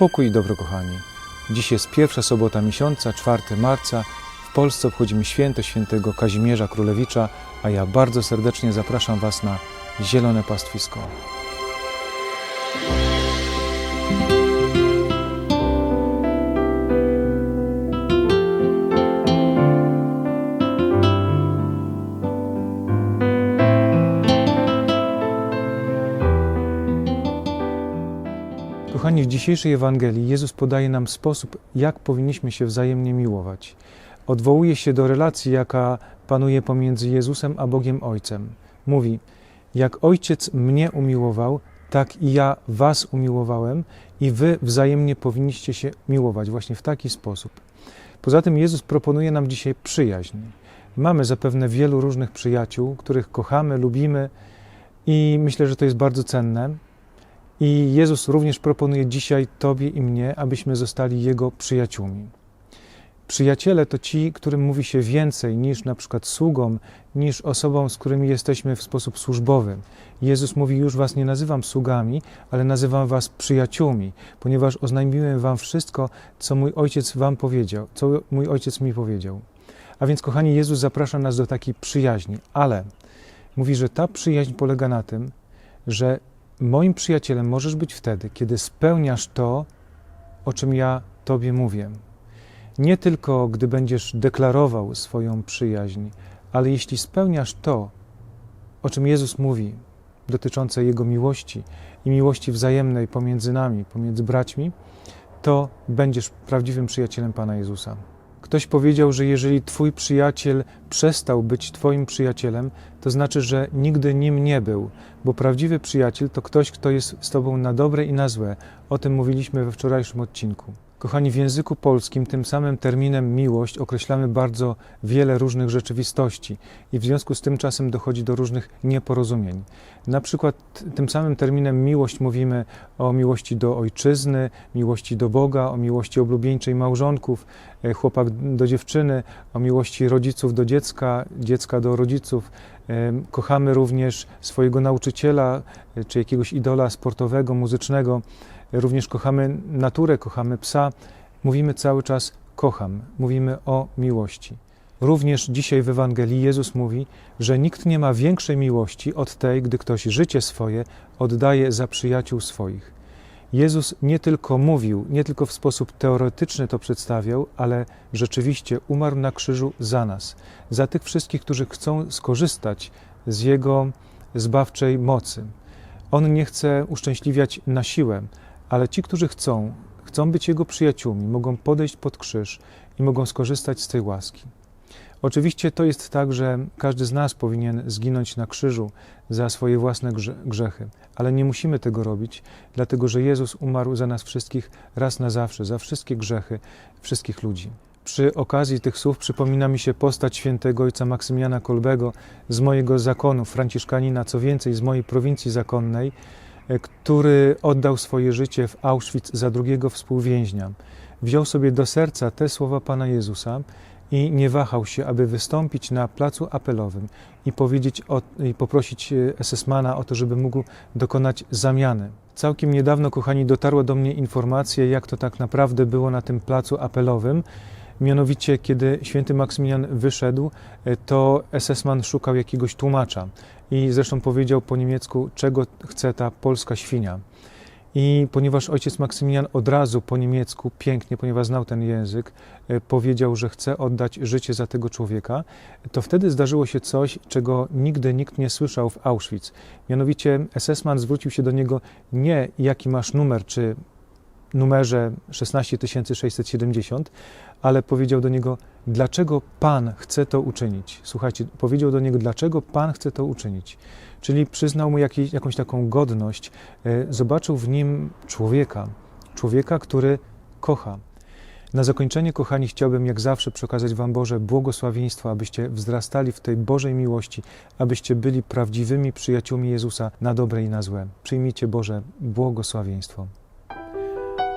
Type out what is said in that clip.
Pokój i dobro, kochani. Dziś jest pierwsza sobota miesiąca, 4 marca. W Polsce obchodzimy święto świętego Kazimierza Królewicza, a ja bardzo serdecznie zapraszam Was na Zielone Pastwisko. Kochani, w dzisiejszej Ewangelii Jezus podaje nam sposób, jak powinniśmy się wzajemnie miłować. Odwołuje się do relacji, jaka panuje pomiędzy Jezusem a Bogiem Ojcem. Mówi: Jak Ojciec mnie umiłował, tak i ja Was umiłowałem, i Wy wzajemnie powinniście się miłować właśnie w taki sposób. Poza tym Jezus proponuje nam dzisiaj przyjaźń. Mamy zapewne wielu różnych przyjaciół, których kochamy, lubimy, i myślę, że to jest bardzo cenne. I Jezus również proponuje dzisiaj Tobie i mnie, abyśmy zostali Jego przyjaciółmi. Przyjaciele to ci, którym mówi się więcej niż na przykład sługom, niż osobom, z którymi jesteśmy w sposób służbowy. Jezus mówi: Już Was nie nazywam sługami, ale nazywam Was przyjaciółmi, ponieważ oznajmiłem Wam wszystko, co mój ojciec Wam powiedział, co mój ojciec mi powiedział. A więc, kochani, Jezus zaprasza nas do takiej przyjaźni, ale mówi, że ta przyjaźń polega na tym, że Moim przyjacielem możesz być wtedy, kiedy spełniasz to, o czym ja Tobie mówię. Nie tylko gdy będziesz deklarował swoją przyjaźń, ale jeśli spełniasz to, o czym Jezus mówi, dotyczące Jego miłości i miłości wzajemnej pomiędzy nami, pomiędzy braćmi, to będziesz prawdziwym przyjacielem Pana Jezusa. Ktoś powiedział, że jeżeli Twój przyjaciel przestał być Twoim przyjacielem, to znaczy, że nigdy nim nie był, bo prawdziwy przyjaciel to ktoś, kto jest z Tobą na dobre i na złe. O tym mówiliśmy we wczorajszym odcinku. Kochani, w języku polskim tym samym terminem miłość określamy bardzo wiele różnych rzeczywistości i w związku z tym czasem dochodzi do różnych nieporozumień. Na przykład tym samym terminem miłość mówimy o miłości do ojczyzny, miłości do Boga, o miłości oblubieńczej małżonków, e, chłopak do dziewczyny, o miłości rodziców do dziecka, dziecka do rodziców. E, Kochamy również swojego nauczyciela e, czy jakiegoś idola sportowego, muzycznego. Również kochamy naturę, kochamy psa. Mówimy cały czas kocham, mówimy o miłości. Również dzisiaj w Ewangelii Jezus mówi, że nikt nie ma większej miłości od tej, gdy ktoś życie swoje oddaje za przyjaciół swoich. Jezus nie tylko mówił, nie tylko w sposób teoretyczny to przedstawiał, ale rzeczywiście umarł na krzyżu za nas, za tych wszystkich, którzy chcą skorzystać z Jego zbawczej mocy. On nie chce uszczęśliwiać na siłę, ale ci, którzy chcą, chcą być Jego przyjaciółmi, mogą podejść pod krzyż i mogą skorzystać z tej łaski. Oczywiście to jest tak, że każdy z nas powinien zginąć na krzyżu za swoje własne grzechy, ale nie musimy tego robić, dlatego że Jezus umarł za nas wszystkich raz na zawsze, za wszystkie grzechy wszystkich ludzi. Przy okazji tych słów przypomina mi się postać świętego ojca Maksymiana Kolbego z mojego zakonu, franciszkanina, co więcej, z mojej prowincji zakonnej, który oddał swoje życie w Auschwitz za drugiego współwięźnia. Wziął sobie do serca te słowa Pana Jezusa i nie wahał się, aby wystąpić na placu apelowym i powiedzieć o, i poprosić SS-mana o to, żeby mógł dokonać zamiany. Całkiem niedawno, kochani, dotarła do mnie informacja, jak to tak naprawdę było na tym placu apelowym. Mianowicie, kiedy święty Maksymilian wyszedł, to SS-man szukał jakiegoś tłumacza i zresztą powiedział po niemiecku, czego chce ta polska świnia. I ponieważ ojciec Maksymilian od razu po niemiecku, pięknie, ponieważ znał ten język, powiedział, że chce oddać życie za tego człowieka, to wtedy zdarzyło się coś, czego nigdy nikt nie słyszał w Auschwitz. Mianowicie SS-man zwrócił się do niego nie jaki masz numer, czy numerze 16670, ale powiedział do niego, dlaczego Pan chce to uczynić. Słuchajcie, powiedział do niego, dlaczego Pan chce to uczynić. Czyli przyznał mu jakiś, jakąś taką godność, zobaczył w nim człowieka, człowieka, który kocha. Na zakończenie, kochani, chciałbym jak zawsze przekazać Wam Boże błogosławieństwo, abyście wzrastali w tej Bożej miłości, abyście byli prawdziwymi przyjaciółmi Jezusa na dobre i na złe. Przyjmijcie Boże błogosławieństwo.